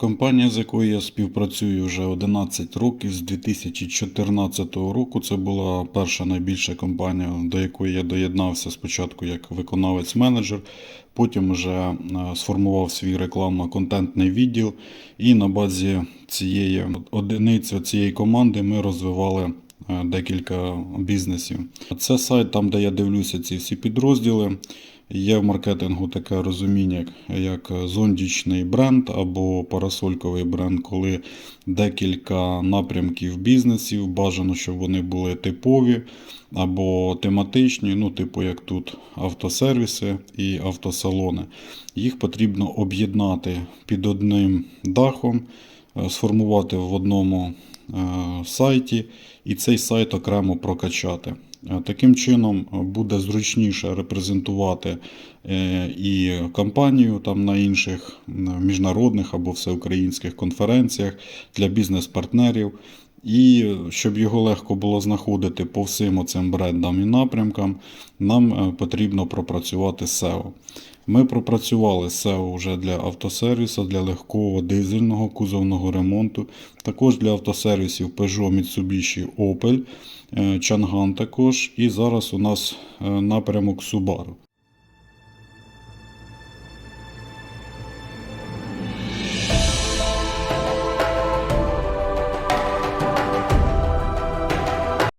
Компанія, з якою я співпрацюю вже 11 років, з 2014 року, це була перша найбільша компанія, до якої я доєднався спочатку як виконавець-менеджер, потім вже е, сформував свій рекламно-контентний відділ, і на базі цієї одиниці цієї команди ми розвивали е, декілька бізнесів. Це сайт, там, де я дивлюся ці всі підрозділи. Є в маркетингу таке розуміння, як зондічний бренд або парасольковий бренд, коли декілька напрямків бізнесів, бажано, щоб вони були типові або тематичні, ну, типу як тут автосервіси і автосалони. Їх потрібно об'єднати під одним дахом, е, сформувати в одному е, сайті і цей сайт окремо прокачати. Е, Таким чином е, буде зручніше репрезентувати і компанію там на інших міжнародних або всеукраїнських конференціях для бізнес-партнерів. І е, щоб його легко було знаходити по всім оцим брендам і напрямкам, нам е, потрібно пропрацювати SEO. Ми пропрацювали SEO вже для автосервісу, для легкого дизельного кузовного ремонту, також для автосервісів Peugeot, Mitsubishi, Opel, е, Chang'an також. І зараз у нас е, напрямок Subaru.